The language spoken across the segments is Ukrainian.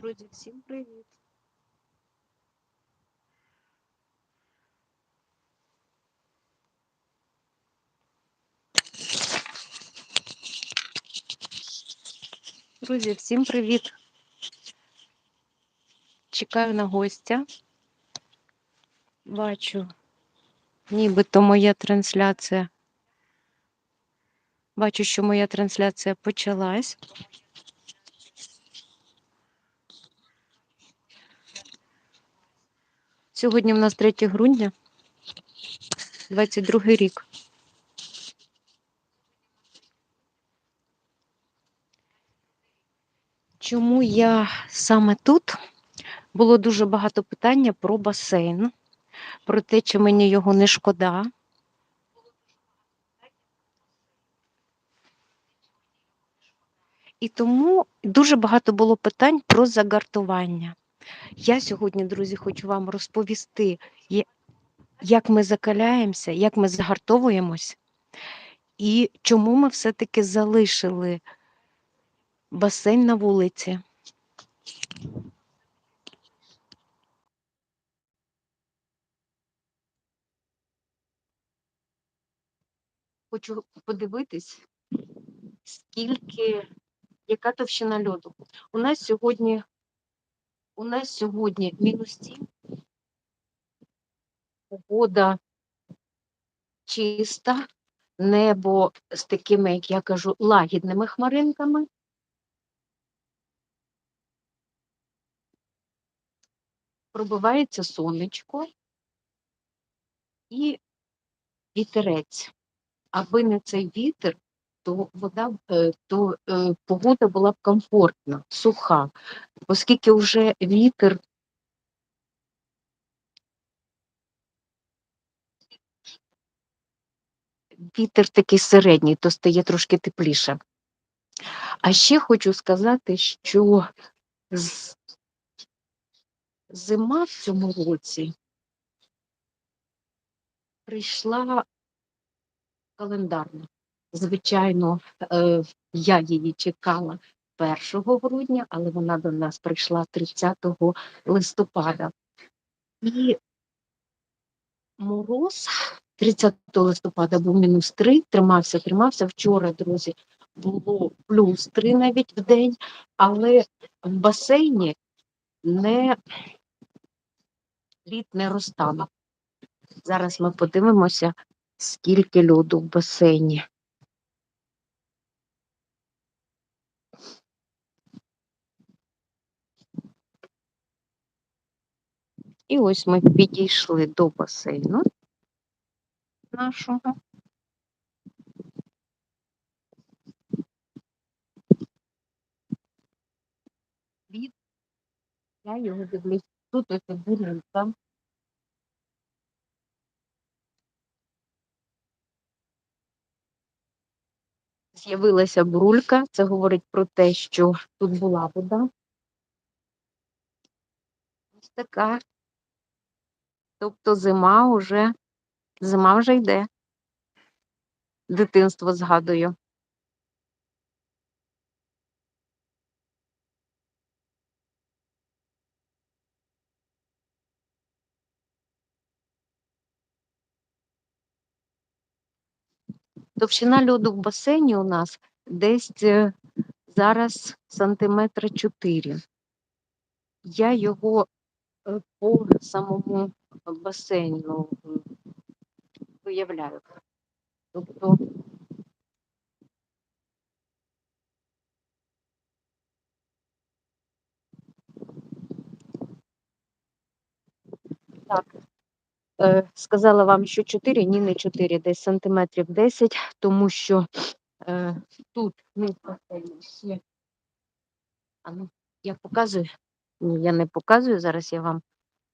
Друзі, всім привіт! Друзі, всім привіт! Чекаю на гостя. Бачу, нібито моя трансляція. Бачу, що моя трансляція почалась. Сьогодні в нас 3 грудня, 22 рік. Чому я саме тут? Було дуже багато питання про басейн, про те, чи мені його не шкода. І тому дуже багато було питань про загартування. Я сьогодні, друзі, хочу вам розповісти, як ми закаляємося, як ми загартовуємось, і чому ми все-таки залишили басейн на вулиці. Хочу подивитись, скільки, яка товщина льоду. У нас сьогодні, у нас сьогодні мінус 7, погода чиста, небо з такими, як я кажу, лагідними хмаринками. Пробивається сонечко і вітерець. Аби не цей вітер, то вода, е, то е, погода була б комфортна, суха, оскільки вже вітер вітер такий середній, то стає трошки тепліше. А ще хочу сказати, що зима в цьому році прийшла календарно. Звичайно, е, я її чекала 1 грудня, але вона до нас прийшла 30 листопада. І мороз 30 листопада був мінус 3, тримався, тримався. Вчора, друзі, було плюс 3 навіть в день, але в басейні не лід не розтанув. Зараз ми подивимося, скільки льоду в басейні. І ось ми підійшли до басейну нашого. Від я його дивлюсь. Тут ось бурулька. З'явилася бурулька. Це говорить про те, що тут була вода. Ось така. Тобто зима вже, зима вже йде. Дитинство згадую. Товщина льоду в басейні у нас десь е, зараз сантиметра 4. Я його по самому басейну виявляю. Тобто так, е, сказала вам, що 4, ні, не 4, десь сантиметрів 10, тому що е, тут басейні ще. А ну, я показую. Я не показую. Зараз я вам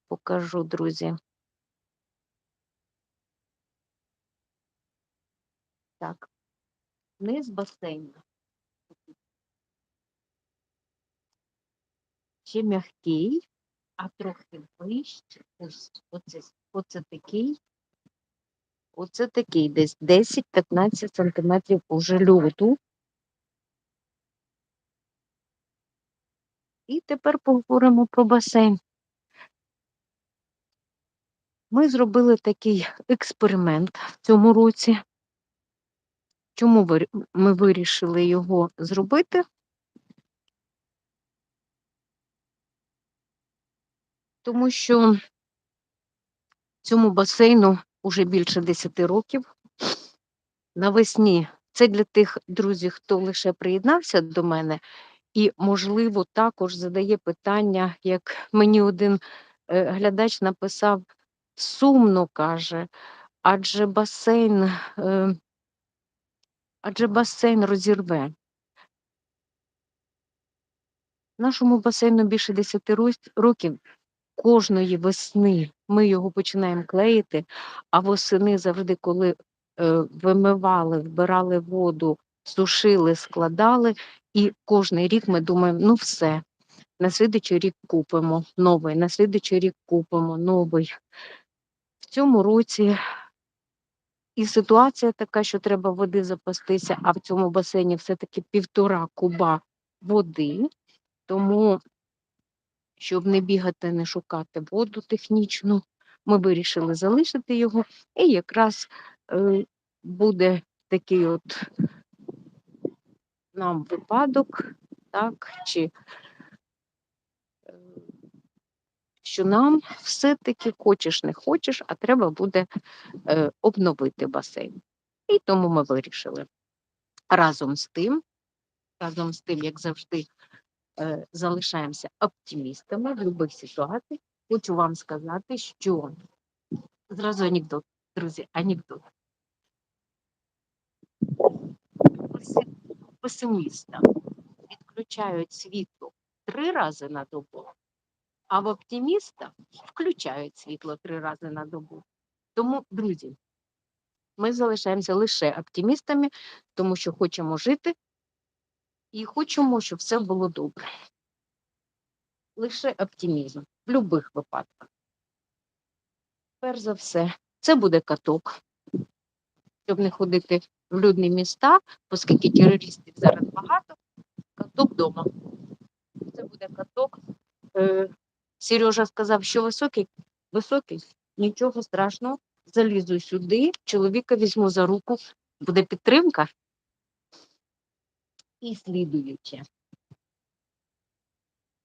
покажу, друзі. Так, низ басейну. Ще м'який, а трохи вище. Ось оце, оце такий. Оце такий десь 10-15 сантиметрів уже льоду. І тепер поговоримо про басейн. Ми зробили такий експеримент в цьому році. Чому ми вирішили його зробити? Тому що цьому басейну вже більше 10 років. Навесні це для тих друзів, хто лише приєднався до мене, і, можливо, також задає питання, як мені один е, глядач написав, сумно каже, адже басейн, е, адже басейн розірве. Нашому басейну більше 10 років. Кожної весни ми його починаємо клеїти, а восени завжди, коли е, вимивали, вбирали воду, сушили, складали, і кожний рік ми думаємо, ну все, на слідчий рік купимо новий, на слідчий рік купимо новий. В цьому році і ситуація така, що треба води запастися, а в цьому басейні все-таки півтора куба води. Тому, щоб не бігати, не шукати воду технічну, ми вирішили залишити його, і якраз е, буде такий от нам випадок, так, чи е, що нам все-таки хочеш, не хочеш, а треба буде е, обновити басейн. І тому ми вирішили. Разом з тим, разом з тим, як завжди, е, залишаємося оптимістами в будь-яких ситуаціях. Хочу вам сказати, що зразу анекдот, друзі, анекдот. Песиміста відключають світло три рази на добу, а в оптиміста включають світло три рази на добу. Тому, друзі, ми залишаємося лише оптимістами, тому що хочемо жити і хочемо, щоб все було добре. Лише оптимізм в будь-яких випадках. Перш за все, це буде каток, щоб не ходити в людні міста, оскільки терористів зараз багато, каток вдома. Це буде каток. Е, Сережа сказав, що високий, високий, нічого страшного, залізу сюди, чоловіка візьму за руку, буде підтримка і слідуюче.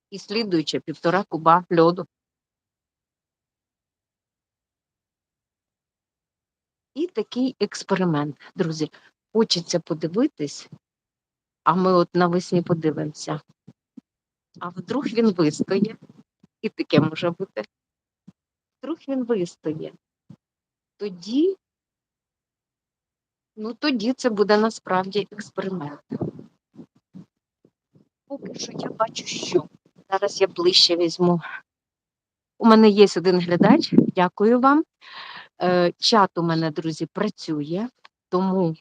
І слідуюче півтора куба льоду. Такий експеримент, друзі. Хочеться подивитись, а ми от навесні подивимося. А вдруг він вистоє, і таке може бути. Вдруг він вистоє. Тоді, ну тоді це буде насправді експеримент. Поки що я бачу, що. Зараз я ближче візьму. У мене є один глядач, дякую вам. Е, чат у мене, друзі, працює, тому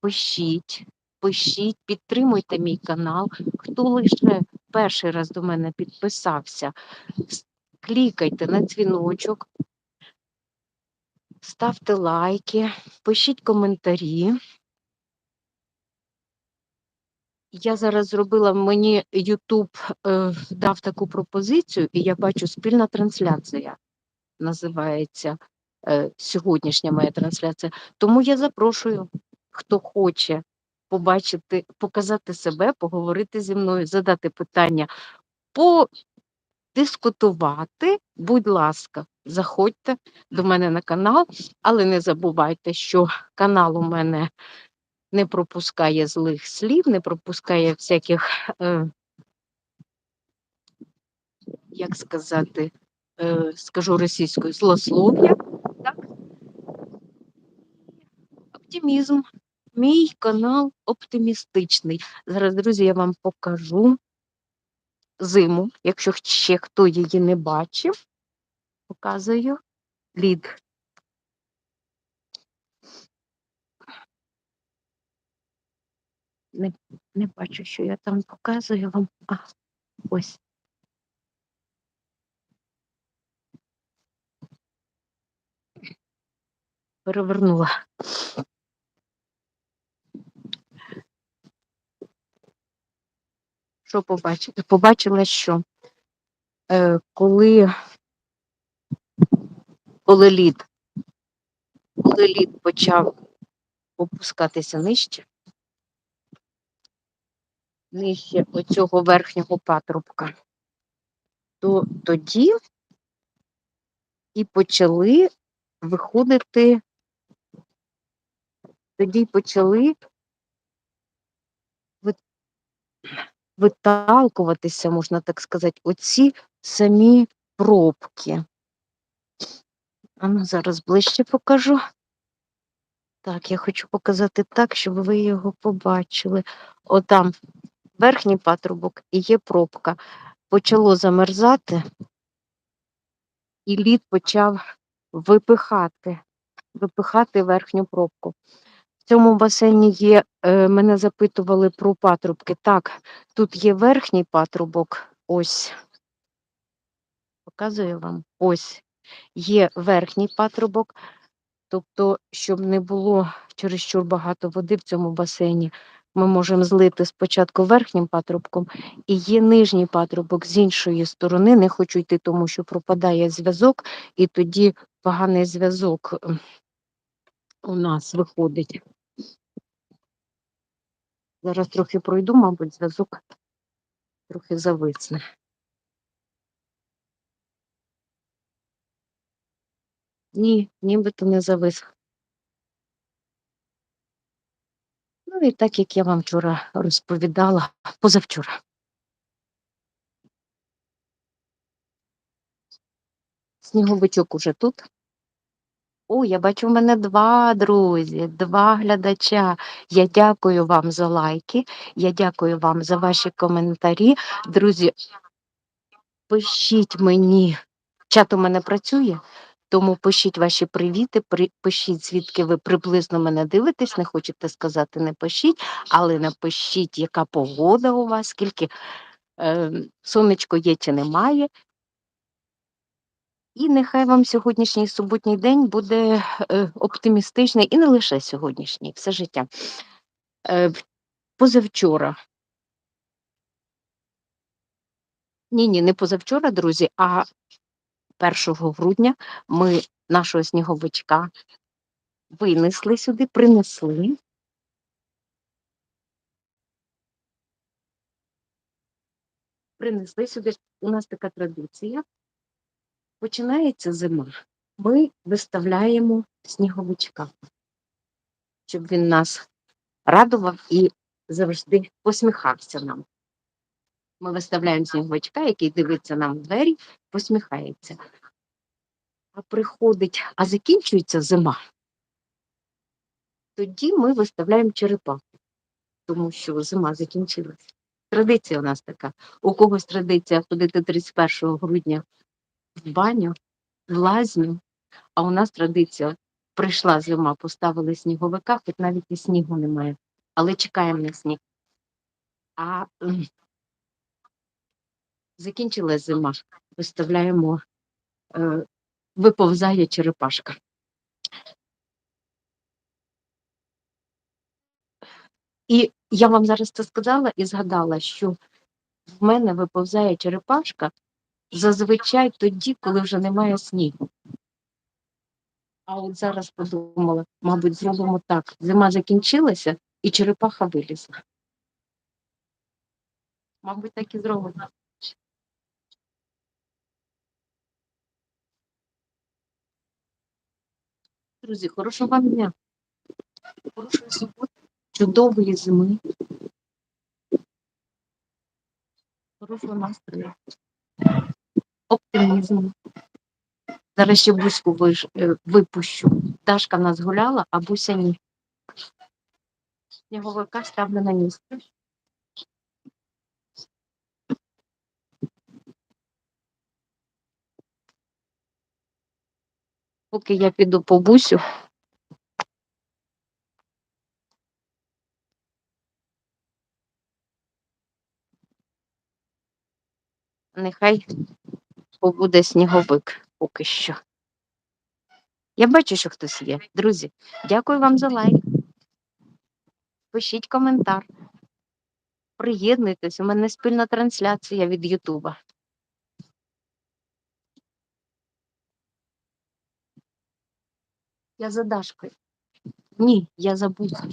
пишіть, пишіть, підтримуйте мій канал. Хто лише перший раз до мене підписався, клікайте на дзвіночок, ставте лайки, пишіть коментарі. Я зараз зробила мені YouTube е, дав таку пропозицію, і я бачу спільна трансляція. Називається сьогоднішня моя трансляція. Тому я запрошую, хто хоче побачити, показати себе, поговорити зі мною, задати питання, подискутувати. Будь ласка, заходьте до мене на канал, але не забувайте, що канал у мене не пропускає злих слів, не пропускає всяких, е, як сказати, е, скажу російською злослов'я. Так? Оптимізм. Мій канал оптимістичний. Зараз, друзі, я вам покажу зиму, якщо ще хто її не бачив, показую лід. Не не бачу, що я там показую вам. А, ось. Перевернула. Що побачила? Побачила, що е, коли, коли лід, коли лід почав опускатися нижче, нижче оцього верхнього патрубка, то тоді і почали виходити, тоді почали виталкуватися, можна так сказати, оці самі пробки. А ну, зараз ближче покажу. Так, я хочу показати так, щоб ви його побачили. Отам верхній патрубок і є пробка. Почало замерзати, і лід почав випихати, випихати верхню пробку. В цьому басейні є, е, мене запитували про патрубки. Так, тут є верхній патрубок, ось, показую вам, ось є верхній патрубок, тобто, щоб не було чересчур багато води в цьому басейні, ми можемо злити спочатку верхнім патрубком, і є нижній патрубок з іншої сторони. Не хочу йти, тому що пропадає зв'язок, і тоді поганий зв'язок у нас виходить. Зараз трохи пройду, мабуть, зв'язок трохи зависне. Ні, нібито не завис. Ну і так, як я вам вчора розповідала, позавчора. Сніговичок уже тут. О, я бачу, в мене два друзі, два глядача. Я дякую вам за лайки, я дякую вам за ваші коментарі. Друзі, пишіть мені, чат у мене працює, тому пишіть ваші привіти, при- пишіть, звідки ви приблизно мене дивитесь. Не хочете сказати, не пишіть, але напишіть, яка погода у вас, скільки е, сонечко є чи немає. І нехай вам сьогоднішній суботній день буде е, оптимістичний, і не лише сьогоднішній, все життя. Е, позавчора. Ні, ні, не позавчора, друзі, а 1 грудня ми нашого сніговичка винесли сюди, принесли. Принесли сюди. У нас така традиція. Починається зима. Ми виставляємо сніговичка, щоб він нас радував і завжди посміхався нам. Ми виставляємо сніговичка, який дивиться нам в двері, посміхається. А приходить, а закінчується зима. Тоді ми виставляємо черепаху, тому що зима закінчилася. Традиція у нас така. У когось традиція ходити 31 грудня в баню, в лазню, а у нас традиція прийшла зима, поставили сніговика, хоч навіть і снігу немає, але чекаємо на сніг. А закінчилась зима, виставляємо, е, виповзає черепашка. І я вам зараз це сказала і згадала, що в мене виповзає черепашка зазвичай тоді, коли вже немає снігу. А от зараз подумала, мабуть, зробимо так. Зима закінчилася і черепаха вилізла. Мабуть, так і зробимо. Друзі, хорошого вам дня. Хорошої суботи, чудової зими. Хорошого настрою. Оптимізму. Зараз ще Буську виш- е, випущу. Дашка в нас гуляла, а Буся ні. Сніговика ставлю на місце. Поки я піду по Бусю. Нехай побуде сніговик поки що. Я бачу, що хтось є. Друзі, дякую вам за лайк. Пишіть коментар. Приєднуйтесь, у мене спільна трансляція від Ютуба. Я за Дашкою. Ні, я за Бусею.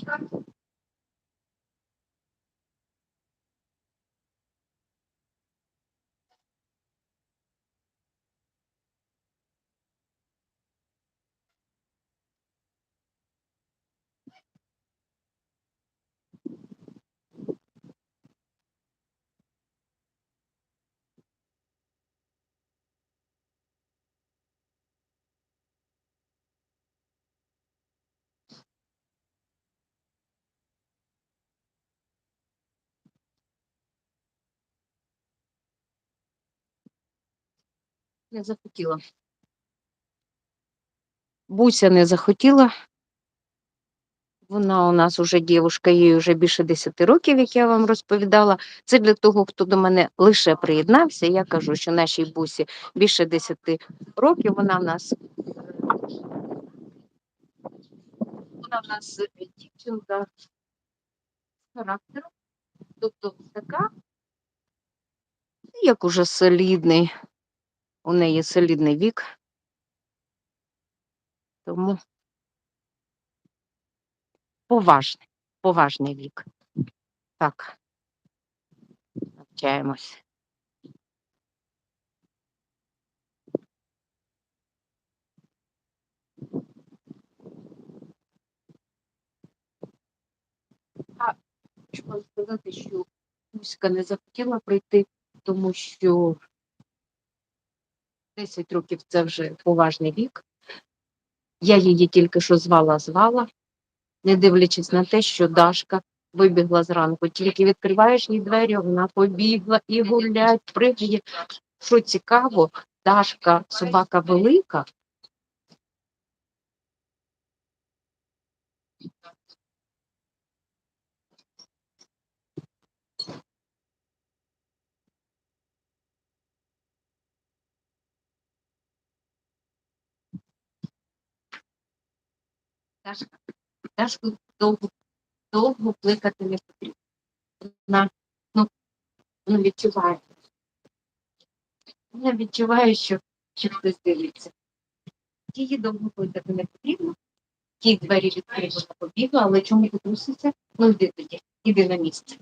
Не захотіла. Буся не захотіла. Вона у нас уже дівушка, їй вже більше 10 років, як я вам розповідала. Це для того, хто до мене лише приєднався. Я кажу, що нашій бусі більше 10 років. Вона в нас вона в нас дівчинка з характером, тобто така, як уже солідний, у неї солідний вік. Тому поважний, поважний вік. Так, навчаємось. А хочу вам сказати, що Кузька не захотіла прийти, тому що 10 років це вже поважний вік. Я її тільки що звала, звала, не дивлячись на те, що Дашка вибігла зранку. Тільки відкриваєш їй двері, вона побігла і гулять, пригає. Що цікаво, Дашка собака велика. Дашка, Дашку довго, довго плекати не потрібно. Вона, ну, вона відчуває. Вона відчуває, що, що хтось дивиться. Її довго плекати не потрібно. Ті двері відкрили, вона побігла, але чому ти трусишся? Ну йди тоді, іди на місце.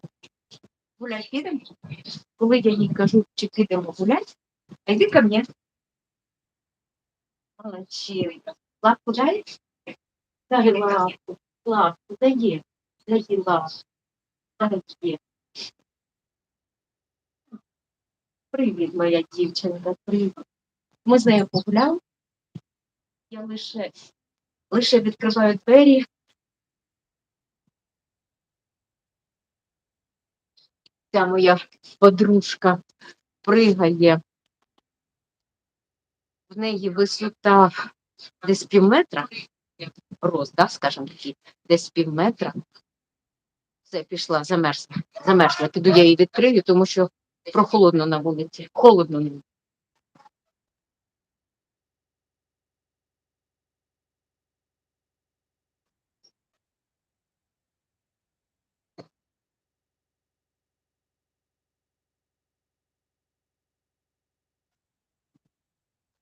Гулять підемо? Коли я їй кажу, чи підемо гулять, а йди ко мне. Молодчинка. Лапку дай? Дай лапку. Лапку, дає. Дає лапку. Дає. Привіт, моя дівчинка, привіт. Ми з нею погуляли. Я лише, лише відкриваю двері. Ця моя подружка пригає. В неї висота десь пів метра, рост, да, скажімо такий, десь пів метра. Все, пішла, замерзла. Замерзла. Піду я її відкрию, тому що прохолодно на вулиці. Холодно.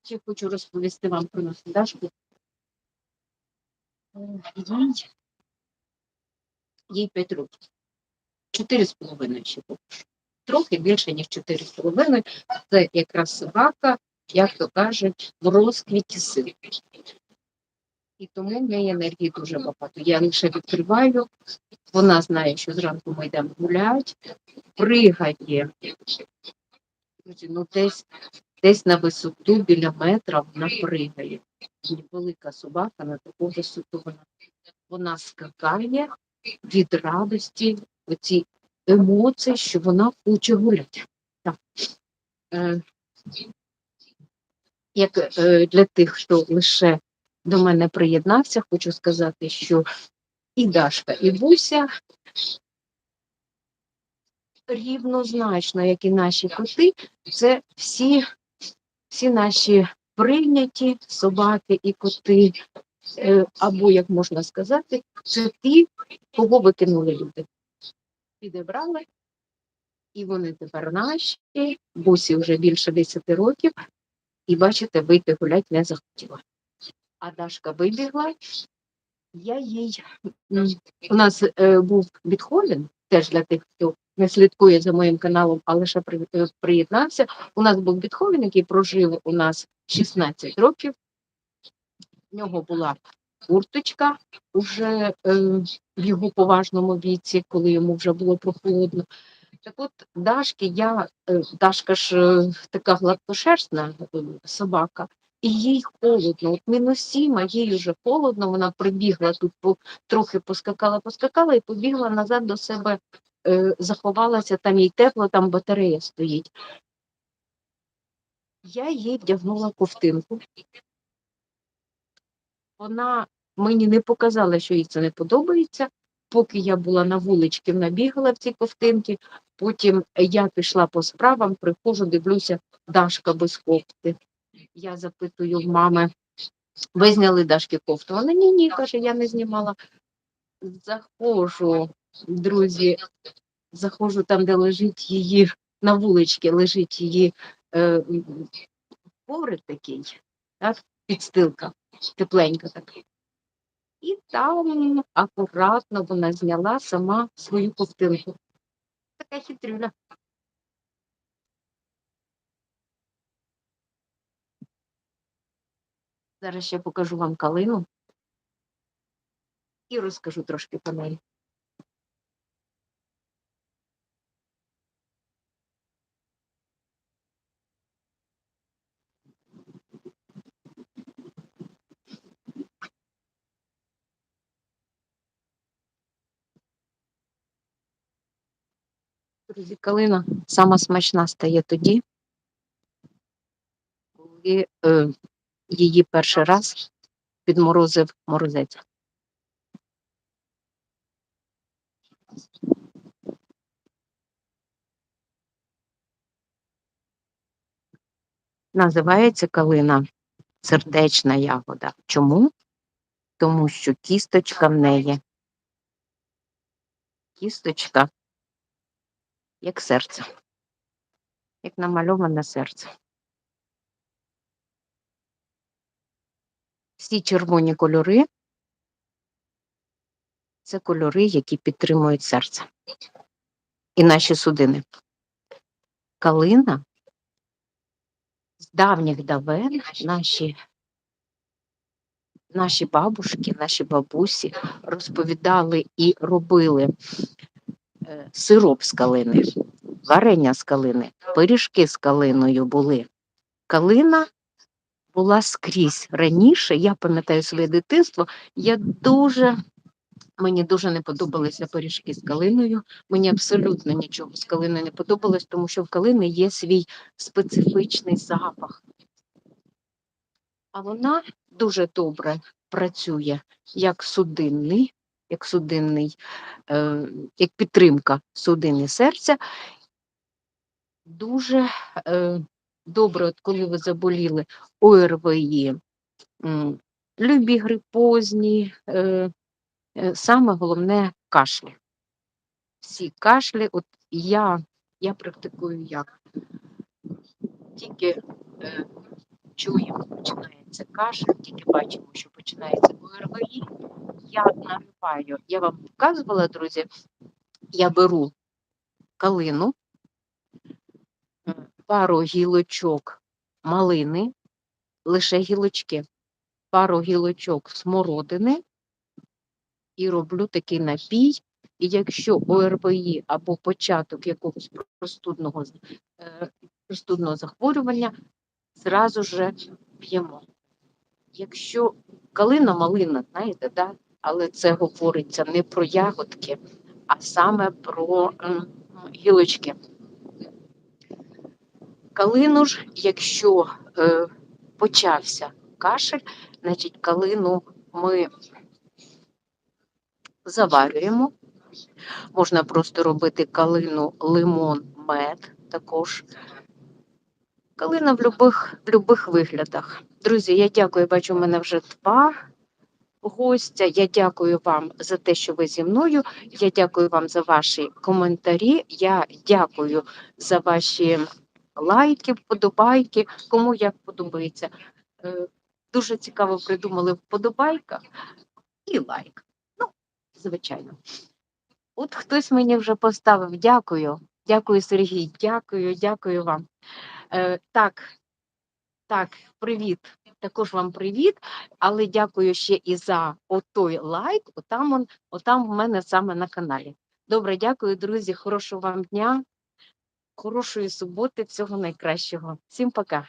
Ще хочу розповісти вам про нашу Дашку. Їй, їй 5 років. Чотири з половиною ще поки. Трохи більше, ніж чотири з половиною. Це якраз собака, як то кажуть, в розквіті сил. І тому в неї енергії дуже багато. Я лише відкриваю, вона знає, що зранку ми йдемо гулять, пригає. Ну, десь, десь на висоту біля метра вона пригає. Велика собака на таку висоту вона, вона скакає від радості, оці емоції, що вона хоче гуляти. Так. Е, як е, для тих, хто лише до мене приєднався, хочу сказати, що і Дашка, і Буся рівнозначно, як і наші коти, це всі, всі наші прийняті собаки і коти, е, або, як можна сказати, це ті, кого викинули люди. Підібрали І вони тепер наші, бусі вже більше 10 років, і бачите, вийти гулять не захотіла. А Дашка вибігла, я їй. У нас е, був Бітховен, теж для тих, хто слідкує за моїм каналом, а лише е, приєднався. У нас був Бітховен, який прожив у нас 16 років. В нього була курточка уже е, в його поважному віці, коли йому вже було прохолодно. Так от Дашки, я, е, Дашка ж е, така гладкошерстна е, собака, і їй холодно, от мінус сім, а їй вже холодно, вона прибігла тут, трохи поскакала, поскакала і побігла назад до себе, заховалася, там їй тепло, там батарея стоїть. Я їй вдягнула ковтинку. Вона мені не показала, що їй це не подобається. Поки я була на вуличці, вона бігала в цій ковтинці. Потім я пішла по справам, приходжу, дивлюся, Дашка без кофти. Я запитую в мами, ви зняли Дашки кофту? Вона ні, ні, каже, я не знімала. Заходжу, друзі, заходжу там, де лежить її, на вуличці лежить її е, коврик такий, так, підстилка, тепленька така. І там акуратно вона зняла сама свою ковтинку. Така хитрюля. Зараз ще покажу вам калину і розкажу трошки про неї. Друзі, калина сама смачна стає тоді, коли е, її перший раз підморозив морозець. Називається калина сердечна ягода. Чому? Тому що кісточка в неї. Кісточка як серце, як намальоване серце. Всі червоні кольори це кольори, які підтримують серце і наші судини. Калина з давніх давен наші, наші бабушки, наші бабусі розповідали і робили сироп з калини, варення з калини, пиріжки з калиною були. Калина була скрізь раніше. Я пам'ятаю своє дитинство. Я дуже мені дуже не подобалися пиріжки з калиною. Мені абсолютно нічого з калиною не подобалось, тому що в калини є свій специфічний запах. А вона дуже добре працює як судинний, як судинний, е, як підтримка судин і серця. Дуже е, добре, от коли ви заболіли ОРВІ, любі грипозні, е, саме головне кашлі. Всі кашлі, от я, я практикую як. Тільки чуємо, починається кашель, тільки бачимо, що починається ОРВІ, я нариваю. Я вам показувала, друзі, я беру калину, пару гілочок малини, лише гілочки, пару гілочок смородини і роблю такий напій. І якщо ОРВІ або початок якогось простудного, е, простудного захворювання, зразу же п'ємо. Якщо калина малина, знаєте, да? але це говориться не про ягодки, а саме про гілочки. Калину ж, якщо е, почався кашель, значить калину ми заварюємо. Можна просто робити калину, лимон, мед також. Калина в любих, в любих виглядах. Друзі, я дякую, бачу, у мене вже два гостя. Я дякую вам за те, що ви зі мною. Я дякую вам за ваші коментарі. Я дякую за ваші лайки, вподобайки, кому як подобається. Е, Дуже цікаво придумали вподобайка і лайк. Ну, звичайно. От хтось мені вже поставив. Дякую. Дякую, Сергій. Дякую, дякую вам. Е, так, так, привіт. Також вам привіт, але дякую ще і за отой лайк. Отам, он, отам в мене саме на каналі. Добре, дякую, друзі. Хорошого вам дня, хорошої суботи, всього найкращого. Всім пока.